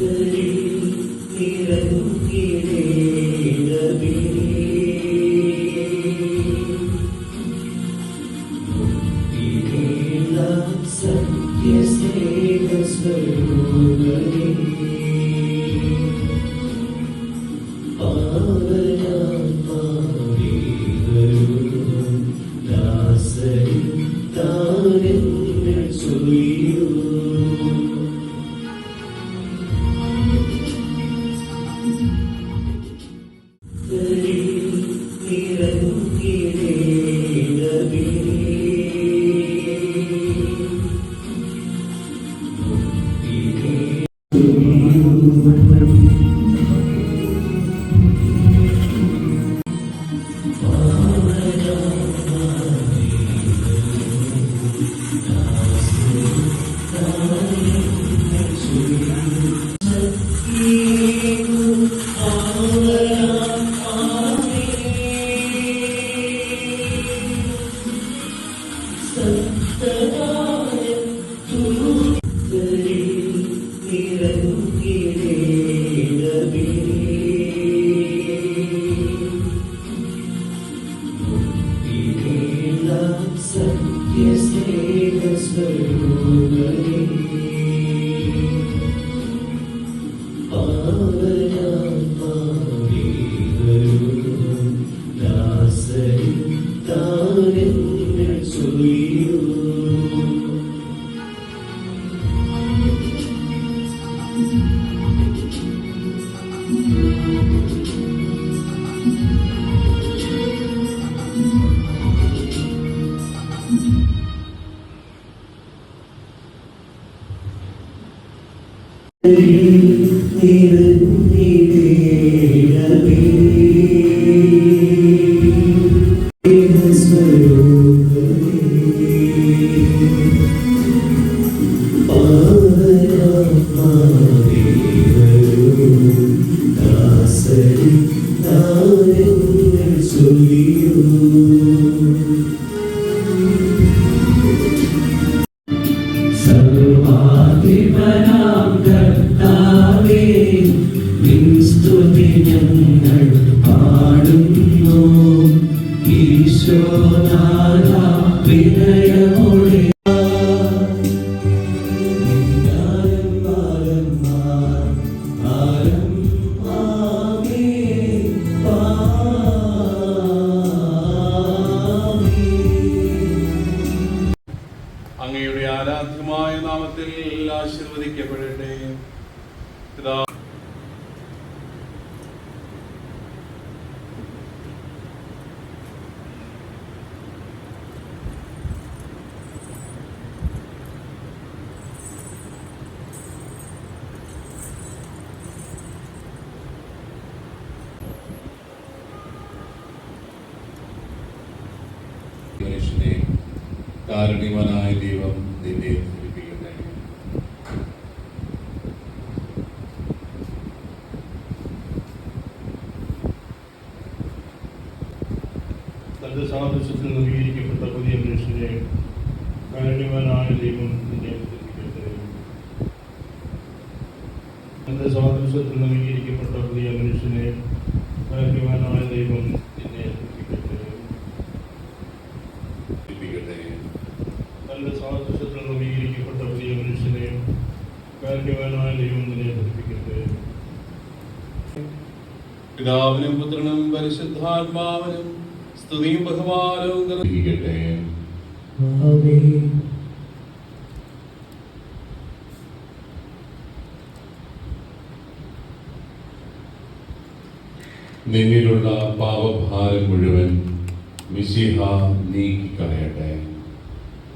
Amen. Amen. നാമത്തിൽ ആശീർവദിക്കപ്പെടട്ടെ. പിതാ കാരുണ്യവനായ ദൈവം നിന്നെ ധരിപ്പിക്കട്ടെ തന്റെ സാദൃശ്യത്തിൽ നവീകരിക്കപ്പെട്ട പുതിയ മനുഷ്യനെ കാരുണ്യവാനായ ദൈവം നിന്നെ ധരിപ്പിക്കട്ടെ തന്റെ സ്വാതന്ത്ര്യത്തിൽ നവീകരിക്കപ്പെട്ട പുതിയ മനുഷ്യനെ ഭാഗ്യവാനായ ദൈവം എന്നെ തന്റെ സാദൃശ്യത്തിൽ നവീകരിക്കപ്പെട്ട പുതിയ മനുഷ്യനെ ഭാഗ്യവാനായ ദൈവം എന്നെ ധരിപ്പിക്കട്ടെ പിതാവിനും പുത്രനും പരിശുദ്ധാത്മാവിനും സ്തുതിയും ബഹുമാനവും ധരിപ്പിക്കട്ടെ നിന്നിലുള്ള പാപഭാരം മുഴുവൻ മിശിഹ നീക്കിക്കളയട്ടെ.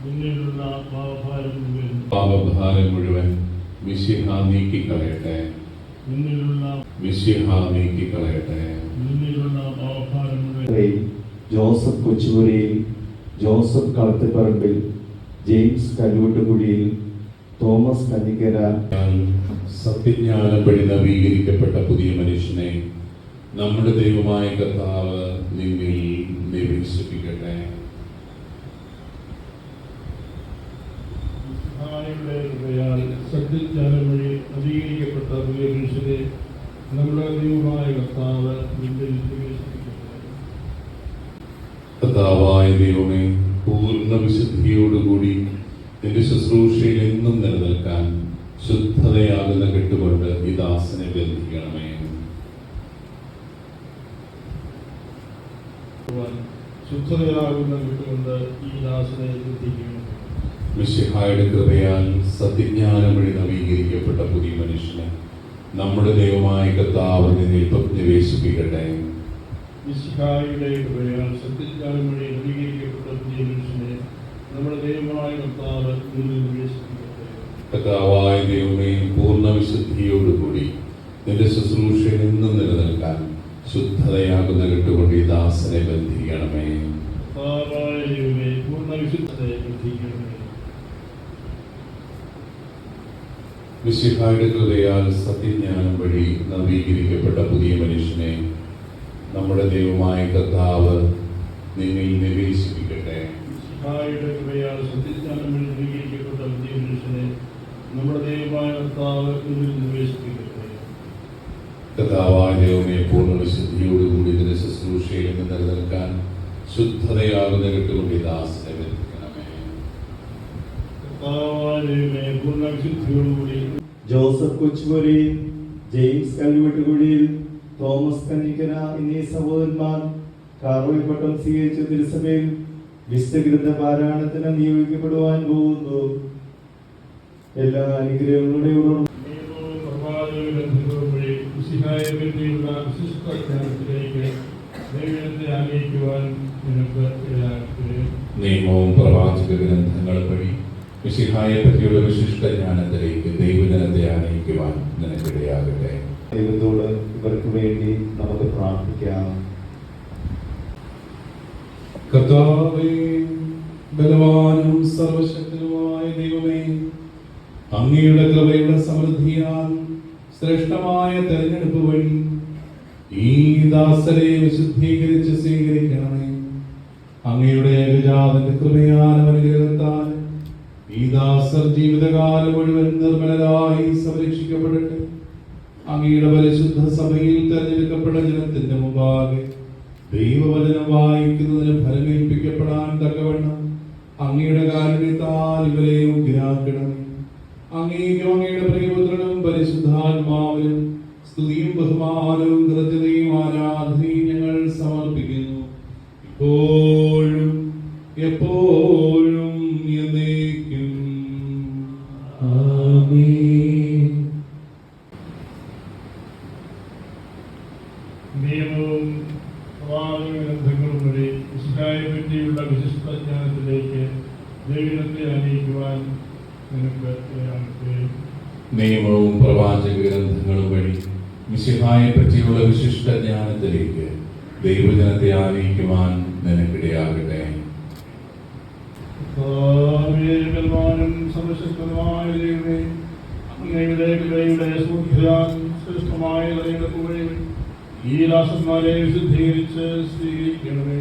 മുന്നിലുള്ള പാവഭാരം മുഴുവൻ പാപഭാരം മുഴുവൻ മിശിഹ നീക്കിക്കളയട്ടെ. മുന്നിലുള്ള മിശിഹ നീക്കിക്കളയട്ടെ. മുന്നിലുള്ള പാവഭാരം മുഴുവൻ യിൽ Joseph Kochupurayil Joseph Kalathiparambil James Kalloottukuzhiyil Thomas Kannikkara ഞാൻ സത്യജ്ഞാനം വഴി നവീകരിക്കപ്പെട്ട പുതിയ മനുഷ്യനെ നമ്മുടെ ദൈവമായ കർത്താവ് നിന്നിൽ നിവേശിപ്പിക്കട്ടെ സത്യജ്ഞാനം വഴി നവീകരിക്കപ്പെട്ട പുതിയ മനുഷ്യരെ നമ്മുടെ ദൈവമായ കർത്താവ് കർത്താവായ ദൈവമേ പൂർണ വിശുദ്ധിയോടുകൂടി നിന്റെ ശുശ്രൂഷയിൽ എന്നും നിലനിൽക്കാൻ ശുദ്ധതയാകുന്ന കെട്ടുകൊണ്ട് ഈ ദാസനെ ബന്ധിക്കണമേ ശുദ്ധതയാകുന്ന വിട്ടുകൊണ്ട് ഈ ദാസനെ എത്തിക്കുന്നു മിശിഹായുടെ കൃപയാൽ സത്യജ്ഞാനം വഴി നവീകരിക്കപ്പെട്ട പുതിയ മനുഷ്യന് നമ്മുടെ ദൈവമായ കർത്താവ് നിന്നിൽ നിവേശിപ്പിക്കട്ടെ മിശിഹായുടെ കൃപയാൽ സത്യജ്ഞാനം വഴി നവീകരിക്കപ്പെട്ട പുതിയ മനുഷ്യനെ നമ്മുടെ ദൈവമായ കർത്താവ് നിന്നിൽ നിവേശിപ്പിക്കട്ടെ കർത്താവായ ദൈവമേ പൂർണ വിശുദ്ധിയോടുകൂടി നിന്റെ ശുശ്രൂഷയിൽ എന്നും നിലനിൽക്കാൻ ശുദ്ധതയാകുന്ന കെട്ടുകൊണ്ട് ഈ ദാസനെ ബന്ധിക്കണമേ എത്തിക്കണമേ മിശിഹായുടെ കൃപയാൽ സത്യജ്ഞാനം വഴി നവീകരിക്കപ്പെട്ട പുതിയ മനുഷ്യനെ നമ്മുടെ ദൈവമായ കർത്താവ് നിന്നിൽ നിവേശിപ്പിക്കട്ടെ. കൃപയാൽ സത്യജ്ഞാനം വഴി നവീകരിക്കപ്പെട്ട പുതിയ മനുഷ്യനെ നമ്മുടെ ദൈവമായ കർത്താവ് നിന്നിൽ നിവേശിപ്പിക്കട്ടെ. കർത്താവായ ദൈവമേ പൂർണ വിശുദ്ധിയോടുകൂടി ശുശ്രൂഷയിൽ നിന്ന് നിലനിൽക്കാൻ ശുദ്ധതയാകുന്ന കിട്ടുകൊണ്ട് ദാസനെ ബന്ധിക്കണമേ Joseph Kochupuri James Kalluvettukudiyil Thomas Kannikkara എന്നീ സഹോദരന്മാർ കാർവൈപ്പട്ടം പട്ടം സ്വീകരിച്ച തിരുസഭയിൽ വിശ്വഗ്രന്ഥ പാരായണത്തിന് നിയോഗിക്കപ്പെടുവാൻ പോകുന്നു. എല്ലാ അനുഗ്രഹങ്ങളുടെ ഉറവും വിശിഷ്ട ജ്ഞാനത്തിലേക്ക് ദൈവത്തെ ആനയിക്കുവാൻ നിയമവും പ്രവാചക ഗ്രന്ഥങ്ങൾ വഴി മിശിഹായെ പറ്റിയുള്ള വിശിഷ്ട ജ്ഞാനത്തിലേക്ക് ദൈവജനത്തെ ആനയിക്കുവാൻ നിനക്കിടയാകട്ടെ. ദൈവത്തോട് ഇവർക്ക് വേണ്ടി നമുക്ക് പ്രാർത്ഥിക്കാം. കർത്താവേ ബലവാനും സർവശക്തനുമായ ദൈവമേ അങ്ങയുടെ കൃപയുടെ സമൃദ്ധിയാൽ ശ്രേഷ്ഠമായ തെരഞ്ഞെടുപ്പ് വഴി ഈ ദാസരെ വിശുദ്ധീകരിച്ച് സ്വീകരിക്കണമേ. അങ്ങയുടെ ഏകജാതന്റെ കൃപയാലും അനുഗ്രഹത്താൽ ഈ ദാസർ ജീവിതകാലം മുഴുവൻ നിർമ്മലരായി സംരക്ഷിക്കപ്പെടട്ടെ. അങ്ങയുടെ പരിശുദ്ധ സഭയിൽ തെരഞ്ഞെടുക്കപ്പെട്ട ജനത്തിന്റെ മുമ്പാകെ ദൈവവചനം വായിക്കുന്നതിന് ഫലമേൽപ്പിക്കപ്പെടാൻ തക്കവണ്ണം അങ്ങയുടെ കാരുണ്യത്താൽ ഇവരെ യോഗ്യരാക്കണമേ അങ്ങേക്കും അങ്ങയുടെ പ്രിയപുത്രനും പരിശുദ്ധാത്മാവിനും സ്തുതിയും ബഹുമാനവും കൃത്യതയും ജ്ഞാനത്തിലേക്ക് ദൈവത്തെ ആനയിക്കുവാൻ നിനക്ക് നിയമവും പ്രവാചക ഗ്രന്ഥങ്ങളും വഴി മിശിഹായെ പറ്റിയുള്ള വിശിഷ്ട ജ്ഞാനത്തിലേക്ക് ദൈവജനത്തെ ആനയിക്കുവാൻ നിനക്കിടയാകട്ടെ. ഈ ദാസന്മാരെ വിശുദ്ധീകരിച്ച് സ്വീകരിക്കണമേ.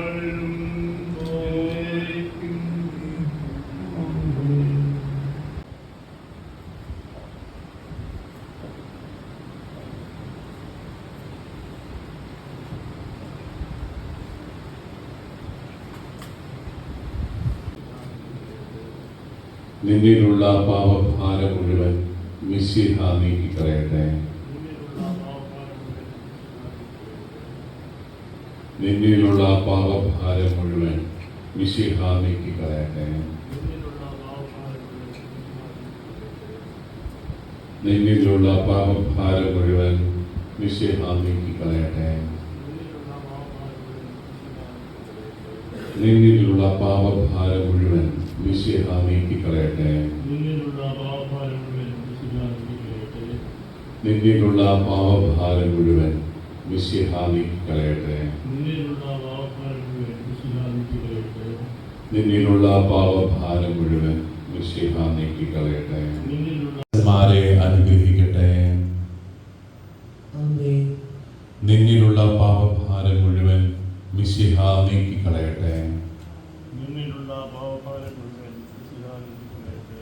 നിന്നിലുള്ള പാപഭാരം മുഴുവൻ മിശിഹ നീക്കിക്കളയട്ടെ. നിന്നിലുള്ള പാപഭാരം മുഴുവൻ മിശിഹ നീക്കിക്കളയട്ടെ. നിന്നിലുള്ള പാപഭാരം മുഴുവൻ മിശിഹ നീക്കിക്കളയട്ടെ. നിന്നിലുള്ള പാപഭാരം മുഴുവൻ മിശിഹ നീക്കിക്കളയട്ടെ നിന്നിലുള്ള പാപഭാരം മുഴുവൻ മിശിഹ നീക്കിക്കളയട്ടെ. നിന്നിലുള്ള പാപഭാരം മുഴുവൻ മിശിഹ നീക്കിക്കളയട്ടെ. നിന്നിലുള്ള മാരെ അനുഗ്രഹിക്കട്ടെ. നിന്നിലുള്ള പാപഭാരം മുഴുവൻ മിശിഹ നീക്കിക്കളയട്ടെ. നിന്നിലുള്ള പാപഭാരം മുഴുവൻ വിശുദ്ധാത്മികമാകട്ടെ.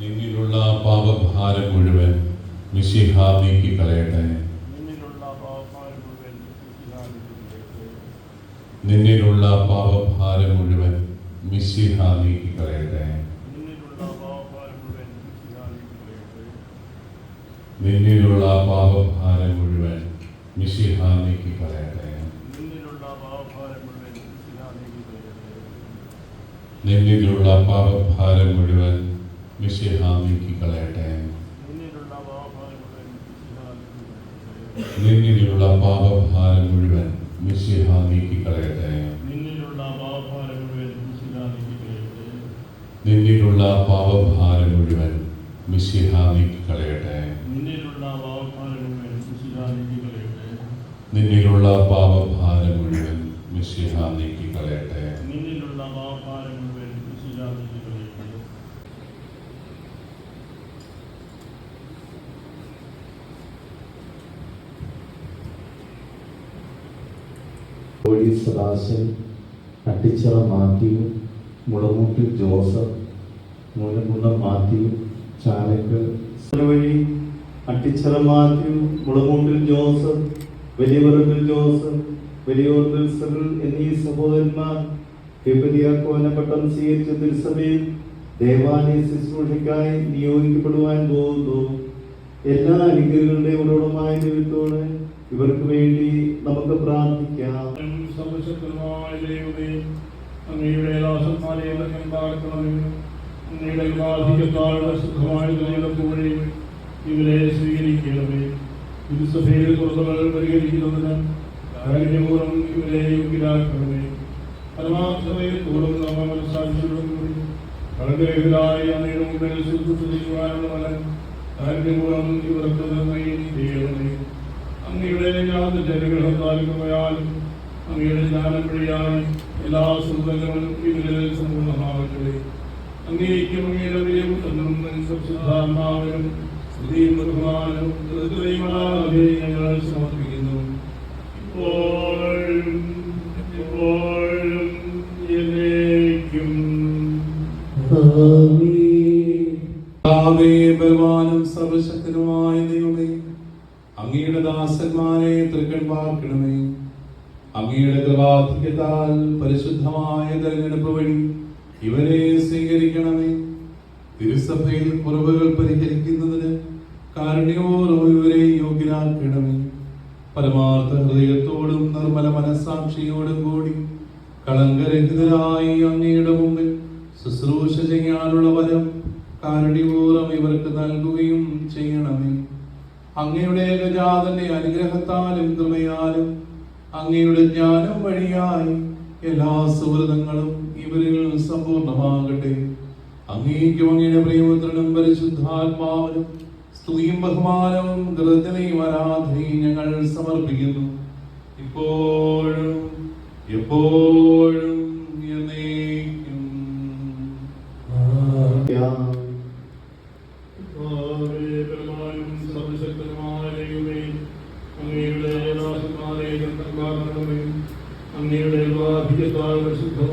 നിന്നിലുള്ള പാപഭാരം മുഴുവൻ മിശിഹ നീക്കിക്കളയട്ടെ നിന്നിലുള്ള പാപഭാരം മുഴുവൻ വിശുദ്ധാത്മികമാകട്ടെ. നിന്നിലുള്ള പാപഭാരം മുഴുവൻ മിശിഹ നീക്കിക്കളയട്ടെ നിന്നിലുള്ള പാപഭാരം മുഴുവൻ വിശുദ്ധാത്മികമാകട്ടെ. നിന്നിലുള്ള പാപഭാരം മുഴുവൻ മിശിഹ നീക്കിക്കളയട്ടെ നിന്നിലുള്ള നിന്നിലുള്ള പാപഭാരം മുഴുവൻ മിശിഹ നീക്കിക്കളയട്ടെ നിന്നിലുള്ള പാപഭാരം മുഴുവൻ വിശുദ്ധാത്മികമാകട്ടെ. നിന്നിലുള്ള പാപഭാരം മുഴുവൻ മിശിഹ നീക്കിക്കളയട്ടെ നിന്നിലുള്ള പാപഭാരം മിശിഹ നീക്കിക്കളയട്ടെ നിന്നിലുള്ള പാപഭാരം മുഴുവൻ മിശിഹ നീക്കിക്കളയട്ടെ. കോഴി സദാശൻ അട്ടിച്ചിറ മാത്യു മുളമൂട്ടിൽ ജോസഫ് മൂലമുള്ള മാത്യു ചാലക്കൽ വഴി Attichira Mathew Mulamoottil Joseph Valiyavarambil Joseph Valiyorambil Cyril എന്നീ സഹോദരന്മാർ പട്ടം സ്വീകരിച്ച തിരുസഭയിൽ ദേവാലയ ശുശ്രൂഷയ്ക്കായി നിയോഗിക്കപ്പെടുവാൻ പോകുന്നു. എല്ലാ അനുഗ്രഹങ്ങളുടെ ഉറവിടമായ ദൈവത്തോട് ഇവർക്ക് വേണ്ടി നമുക്ക് പ്രാർത്ഥിക്കാം. അങ്ങയുടെ ദാസന്മാരെ ഇറങ്ങി പാർക്കണമെന്ന് അങ്ങയുടെ വിവാഹികത്താളുടെ ശുദ്ധമായ ദൈവത്തോടെ ഇവരെ സ്വീകരിക്കണമേ. തിരുസഭയിൽ കുറവുകൾ പരിഹരിക്കുന്നതിന് കാരുണ്യപൂർവം ഇവരെ യോഗ്യരാക്കണമേ പരമാർത്ഥതയിൽ പൂർവം നമ്മ മനസ്സാക്ഷിയോടുകൂടി കടഗ്രഹിതരായി അങ്ങയുടെ മുമ്പിൽ ശുദ്ധ ചെയ്യുവാനുള്ള ഫലം കാരുണ്യപൂർവം ഇവർക്ക് നിർണയം ചെയ്യണമേ അങ്ങയുടെ ജ്ഞാനത്തിന്റെ അനുഗ്രഹത്താലും അങ്ങയുടെ ജ്ഞാനം വഴിയാൽ എല്ലാ സുഹൃത്തുക്കളും ഇവരിൽ സമ്പൂർണമാകട്ടെ അങ്ങേക്കും അങ്ങയുടെ പ്രിയപുത്രനും പരിശുദ്ധാത്മാവിനും സ്തുതിയും ഹൃദയമാകെ ഞങ്ങൾ സമർപ്പിക്കുന്നു ബലവാനും സർവശക്തനുമായ ദൈവമേ അങ്ങയുടെ ദാസന്മാരെ തൃക്കൺപാർക്കണമേ. അങ്ങയുടെ കൃപാധിക്യത്താൽ പരിശുദ്ധമായ തെരഞ്ഞെടുപ്പ് വഴി ഇവരെ സ്വീകരിക്കണമേ. തിരുസഭയിൽ കുറവുകൾ പരിഹരിക്കുന്നതിന് കാരുണ്യപൂർവം ഇവരെ യോഗ്യരാക്കണമേ. പരമാർത്ഥ ഹൃദയത്തോടും നിർമ്മല മനസാക്ഷിയോടും കൂടി കളങ്കരഹിതരായി അങ്ങയുടെ മുമ്പിൽ ശുശ്രൂഷ ചെയ്യാനുള്ള വരം കാരുണ്യപൂർവം ഇവർക്ക് നൽകുകയും ചെയ്യണമേ. അങ്ങയുടെ ഏകജാതന്റെ അനുഗ്രഹത്താലും കൃപയാലും അങ്ങയുടെ ജ്ഞാനം വഴിയായി എല്ലാ സുഹൃതങ്ങളും ഇവരിൽ സമ്പൂർണമാകട്ടെ. അങ്ങേക്കും അങ്ങയുടെ പ്രിയപുത്രനും പരിശുദ്ധാത്മാവിനും സ്തുതിയും ബഹുമാനവും കൃതജ്ഞതയും ആരാധനയും ഞങ്ങൾ സമർപ്പിക്കുന്നു. ഇപ്പോഴും എപ്പോഴും അങ്ങയുടെ എല്ലാ അഭിജത്താൽ അങ്ങയുടെ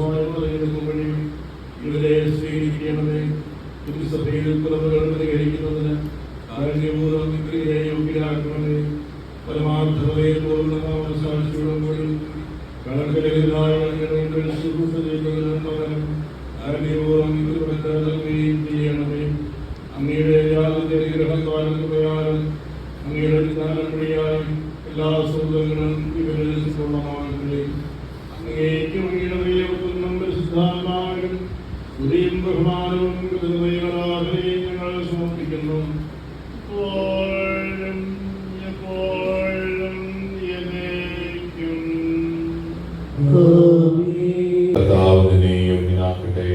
കർത്താവിനെയും ഇതാക്കട്ടെ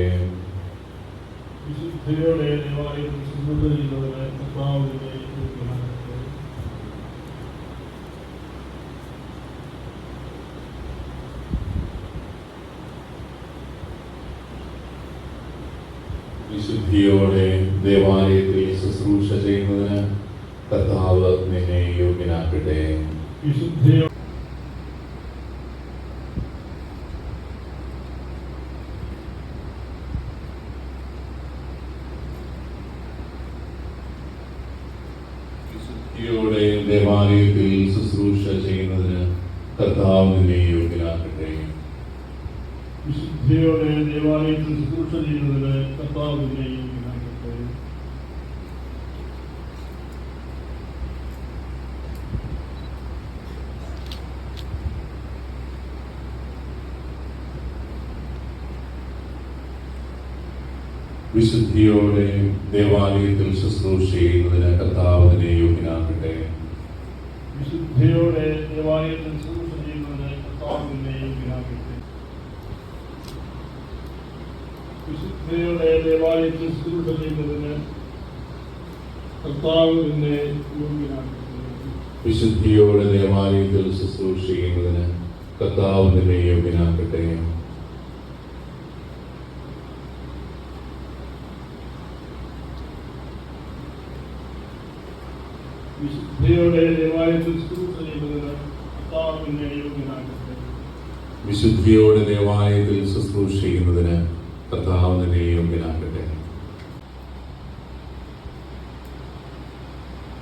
വിശുദ്ധയുടെ ദേവാലയം ശുദ്ധതയിലൂടെ കർത്താവിനെ വിശുദ്ധിയോടെ ദേവാലയത്തിൽ ശുശ്രൂഷ ചെയ്യുന്നതിന് കർത്താവ് നിന്നെ യോഗ്യനാക്കട്ടെ വിശുദ്ധിയോ ചെയ്യുന്നതിന് കർത്താവ് നിന്നെ യോഗ്യനാക്കട്ടെ. വിശുദ്ധിയോടെ ദേവാലയത്തിൽ ശുശ്രൂഷ ചെയ്യുന്നതിന് കർത്താവിനെ യോഗ്യനാക്കട്ടെ. വിശുദ്ധിയോടെ ദേവാലയത്തിൽ ശുശ്രൂഷ ചെയ്യുന്നതിന് കർത്താവ് നിന്നെ യോഗ്യനാക്കട്ടെ. വിശുദ്ധിയോടെ ദേവാലയത്തിൽ ശുശ്രൂഷ ചെയ്യുന്നതിന് കർത്താവിനെ യോഗ്യനാക്കട്ടെ വിശുദ്ധിയോടെ ദേവാലയത്തിൽ ശുശ്രൂഷ ചെയ്യുന്നതിന് കർത്താവ് നിന്നെ വിശുദ്ധിയോടെ ദേവാലയത്തിൽ ശുശ്രൂഷ ചെയ്യുന്നതിന് കർത്താവ് നിന്നെ യോഗ്യനാക്കട്ടെ. വിശുദ്ധിയോടെ ദേവാലയത്തിൽ ശുശ്രൂഷ ചെയ്യുന്നതിന് കർത്താവ് നിന്നെ യോഗ്യനാക്കട്ടെ. വിശുദ്ധിയോടെ ദേവാലയത്തിൽ ശുശ്രൂഷ ചെയ്യുന്നതിന് കർത്താവ് നിന്നെ യോഗ്യനാക്കട്ടെ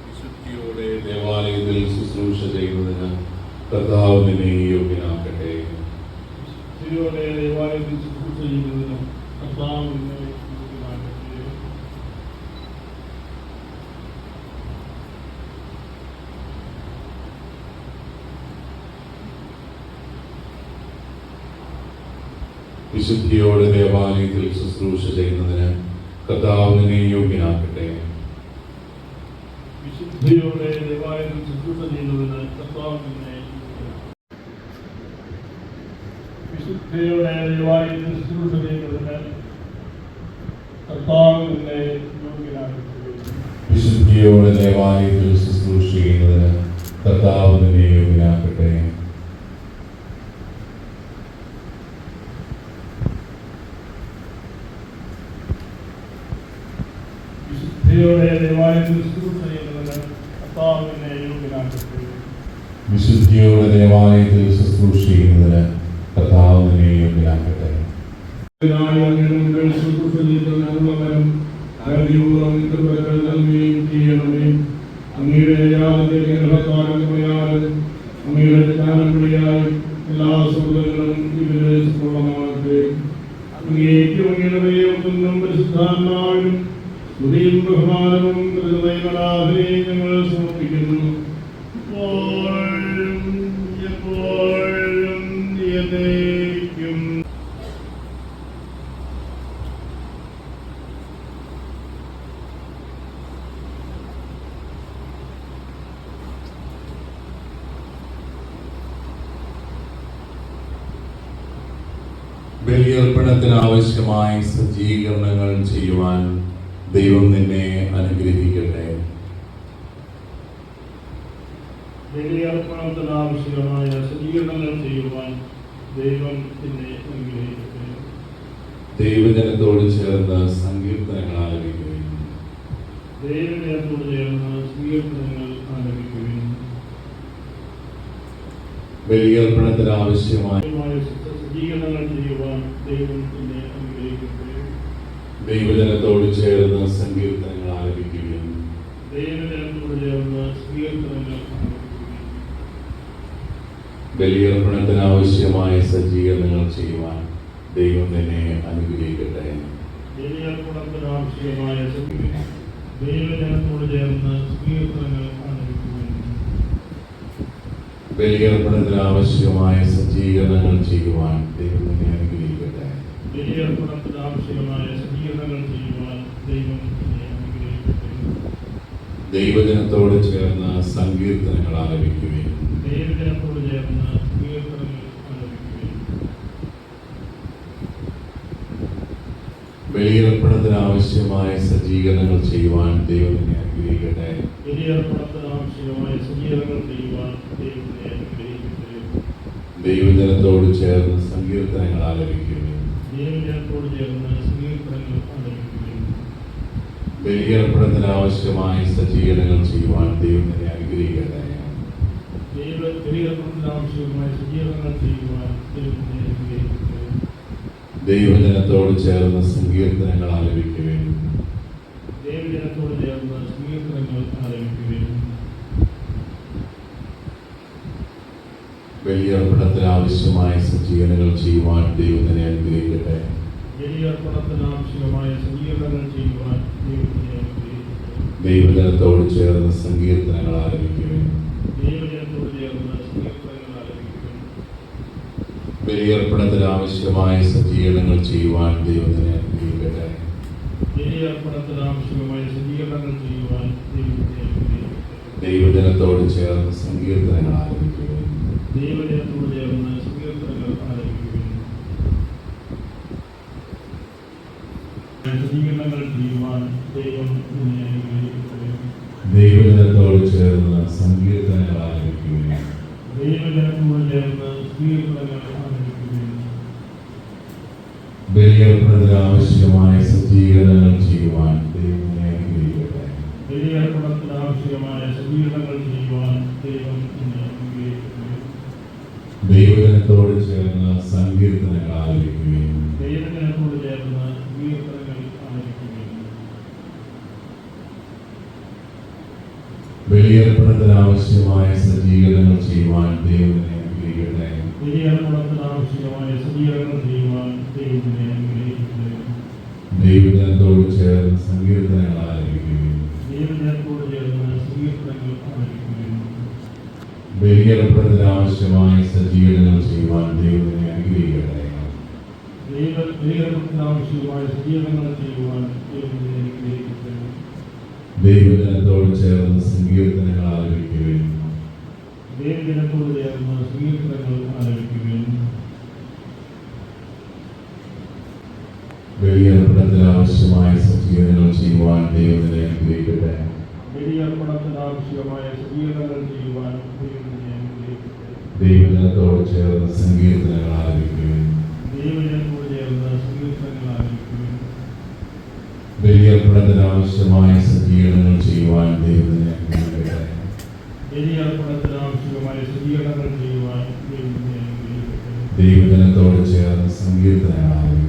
വിശുദ്ധിയോടെ ദേവാലയത്തിൽ ശുശ്രൂഷ ചെയ്യുന്നതിന് കർത്താവ് നിന്നെ യോഗ്യനാക്കട്ടെ വിശുദ്ധിയോടെ ദേവാലയത്തിൽ ശുശ്രൂഷ ചെയ്യുന്നതിന് കർത്താവ് നിന്നെ യോഗ്യനാക്കട്ടെ വിശുദ്ധിയോടെ ദേവാലയത്തിൽ ശുശ്രൂഷ ചെയ്യുന്നതിന് കർത്താവിനെ യോഗ്യനാക്കട്ടെ. വിശുദ്ധിയോടെ ദേവാലയത്തിൽ ശുശ്രൂഷ ചെയ്യുന്നതിന് കർത്താവിനെ. വിശുദ്ധിയോടെ ദേവാലയത്തിൽ ശുശ്രൂഷ ചെയ്യുന്നതിന് കർത്താവിനെ യോഗ്യനാക്കട്ടെ. വിശുദ്ധിയോടെ ദേവാലയത്തിൽ ശുശ്രൂഷ ചെയ്യുന്നതിന് കർത്താവ് നിന്നെ യോഗ്യനാക്കട്ടെ വിശുദ്ധിയോടെ ദേവാലയത്തിൽ ശുശ്രൂഷ ചെയ്യുന്നതിന് കർത്താവ് നിന്നെ യോഗ്യനാക്കട്ടെ. വിശുദ്ധിയോടെ ദേവാലയത്തിൽ ശുശ്രൂഷ ചെയ്യുന്നതിന് കർത്താവ് നിന്നെ യോഗ്യനാക്കട്ടെ ബഹുമാനവും ഞങ്ങൾ സമർപ്പിക്കുന്നു. ബലിയർപ്പണത്തിന് ആവശ്യമായി സജ്ജീകരണങ്ങൾ ചെയ്യുവാൻ ദൈവം നിന്നെ അനുഗ്രഹിക്കട്ടെ. ബലിയർപ്പണത്തിന് ആവശ്യമായ സജ്ജീകരണങ്ങൾ ചെയ്യുവാൻ ദൈവം അനുഗ്രഹിക്കട്ടെ. ദൈവജനത്തോട് ചേർന്ന് സങ്കീർത്തനങ്ങൾ ആലപിക്കുകയും ദൈവജനത്തോട് ചേർന്ന് സ്വീകരണങ്ങൾ ആരംഭിക്കുകയും ബലിയർപ്പണത്തിന് ആവശ്യമായ സജ്ജീകരണങ്ങൾ ചെയ്യുവാൻ ദൈവം എന്നെ അനുഗ്രഹിക്കട്ടെ ദൈവജനത്തോട് ചേർന്ന് സങ്കീർത്തനങ്ങൾ ആലപിക്കുകയും ദൈവജനത്തോട് ചേർന്ന് സ്വീകരണങ്ങൾ ആരംഭിക്കുകയും ബലിയർപ്പണത്തിന് ആവശ്യമായ സജ്ജീകരണങ്ങൾ ചെയ്യുവാൻ ദൈവം തന്നെ അനുഗ്രഹിക്കട്ടെ. ബലിയർപ്പണത്തിന് ആവശ്യമായ സജ്ജീകരണങ്ങൾ ചെയ്യുവാൻ ദൈവം തന്നെ അനുഗ്രഹിക്കട്ടെ. ബലിയർപ്പണത്തിന് ആവശ്യമായ സജ്ജീകരണങ്ങൾ ചെയ്യുവാൻ ദൈവം ദൈവജനത്തോട് ചേർന്ന് സങ്കീർത്തനങ്ങൾ ആലപിക്കുകയും ദൈവജനത്തോട് ചേർന്ന് ബലിയർപ്പണത്തിന് ആവശ്യമായ സജ്ജീകരണങ്ങൾ ചെയ്യുവാൻ ദൈവം നിന്നെ അനുഗ്രഹിക്കട്ടെ. ബലിയർപ്പണത്തിന് ആവശ്യമായ സജ്ജീകരണങ്ങൾ ചെയ്യുവാൻ ദൈവത്തെ അനുഗ്രഹിക്കട്ടെ. ദൈവജനത്തോട് ചേർന്ന് സങ്കീർത്തനങ്ങൾ ആലപിക്കുകയും ദൈവജനത്തോട് ചേർന്ന് സങ്കീർത്തനങ്ങൾ ആരംഭിക്കുകയും ബലിയർപ്പണത്തിന് ആവശ്യമായ സജ്ജീകരണങ്ങൾ ചെയ്യുവാൻ ദൈവം തന്നെ അനുഗ്രഹിക്കട്ടെ ദൈവത്തിനെ. ദൈവജനത്തോട് ചേർന്ന് സങ്കീർത്തനങ്ങൾ ആലപിക്കുകയും ദൈവജനത്തോട് ചേർന്ന് സങ്കീർത്തനങ്ങൾ ആരംഭിക്കുകയും ബലിയർപ്പണത്തിന് ആവശ്യമായ സജ്ജീകരണങ്ങൾ ചെയ്യുവാൻ ദൈവം നിന്നെ അനുഗ്രഹിക്കട്ടെ ബലിയർപ്പണത്തിന് ആവശ്യമായ സജ്ജീകരണങ്ങൾ ചെയ്യുവാൻ ദൈവത്തിനെ. ദൈവജനത്തോട് ചേർന്ന് സങ്കീർത്തനങ്ങൾ ആരംഭിക്കുകയും ബലിയർപ്പണത്തിന് ആവശ്യമായ സജ്ജീകരണങ്ങൾ ചെയ്യുവാൻ ദൈവത്തിനെ അനുഗ്രഹിക്കട്ടെ. ദൈവജനത്തോട് ചേർന്ന് സങ്കീർത്തനങ്ങൾ ആരംഭിക്കുകയും ദൈവജനത്തോട് ചേർന്ന് സങ്കീർത്തനങ്ങൾ ആരംഭിക്കുകയും ചെയ്യുവാൻ ദൈവം. ദൈവജനത്തോട് ചേർന്ന് സങ്കീർത്തനങ്ങൾ ആരംഭിക്കുകയും ദൈവജനത്തോട് ചേർന്ന് സങ്കീർത്തനങ്ങൾ ആരംഭിക്കുകയും ബലിയർപ്പണത്തിന് ആവശ്യമായ സജ്ജീകരണങ്ങൾ ചെയ്യുവാൻ ദൈവം നിന്നെ അനുഗ്രഹിക്കട്ടെ ബലിയർപ്പണത്തിന് ആവശ്യമായ സജ്ജീകരണങ്ങൾ ചെയ്യുവാൻ ദൈവം നിന്നെ അനുഗ്രഹിക്കട്ടെ. ദൈവജനത്തോട് ചേർന്ന് സങ്കീർത്തനങ്ങൾ ആരംഭിക്കുകയും ബലിയർപ്പണത്തിന് ആവശ്യമായ സജ്ജീകരണങ്ങൾ ചെയ്യുവാൻ ദൈവം നിന്നെ അനുഗ്രഹിക്കട്ടെ ബലിയർപ്പണത്തിന് ആവശ്യമായ സജ്ജീകരണങ്ങൾ ചെയ്യുവാൻ ദൈവത്തിനെ അനുഗ്രഹിക്കട്ടെ. ദൈവജനത്തോട് ചേർന്ന് സങ്കീർത്തനങ്ങൾ ആലപിക്കുകയും ദൈവജനത്തോട് ചേർന്ന് സങ്കീർത്തനങ്ങൾ ആരംഭിക്കുകയും ബലിയർപ്പണത്തിന് ആവശ്യമായ സജ്ജീകരണങ്ങൾ ചെയ്യുവാൻ ദൈവത്തിനെ അനുഗ്രഹിക്കട്ടെ ദൈവ ബലിയർപ്പണത്തിന് ആവശ്യമായ സജ്ജീകരണങ്ങൾ ചെയ്യുവാൻ ദൈവത്തിനെ. ദൈവജനത്തോട് ചേർന്ന് സങ്കീർത്തനങ്ങൾ ആലപിക്കുകയും ദൈവജനത്തോട് ചേർന്ന് സങ്കീർത്തനങ്ങൾ ആരംഭിക്കുകയും ബലിയർപ്പണത്തിന് ആവശ്യമായ സജ്ജീകരണങ്ങൾ ചെയ്യുവാൻ ദൈവത്തിനെ അനുഗ്രഹിക്കട്ടെ ബലിയർപ്പണത്തിന് ആവശ്യമായ സജ്ജീകരണങ്ങൾ ചെയ്യുവാൻ ദൈവത്തിനെ അനുഗ്രഹിക്കട്ടെ. ദൈവജനത്തോട് ചേർന്ന് സങ്കീർത്തനങ്ങൾ ആലപിക്കുകയും ദൈവജനത്തോട് ചേർന്ന് സങ്കീർത്തനങ്ങൾ ആരംഭിക്കുകയും ബലിയർപ്പണത്തിന് ആവശ്യമായ സജ്ജീകരണങ്ങൾ ചെയ്യുവാൻ ദൈവത്തിനെ. ദൈവജനത്തോട് ചേർന്ന് ദൈവജനത്തോട്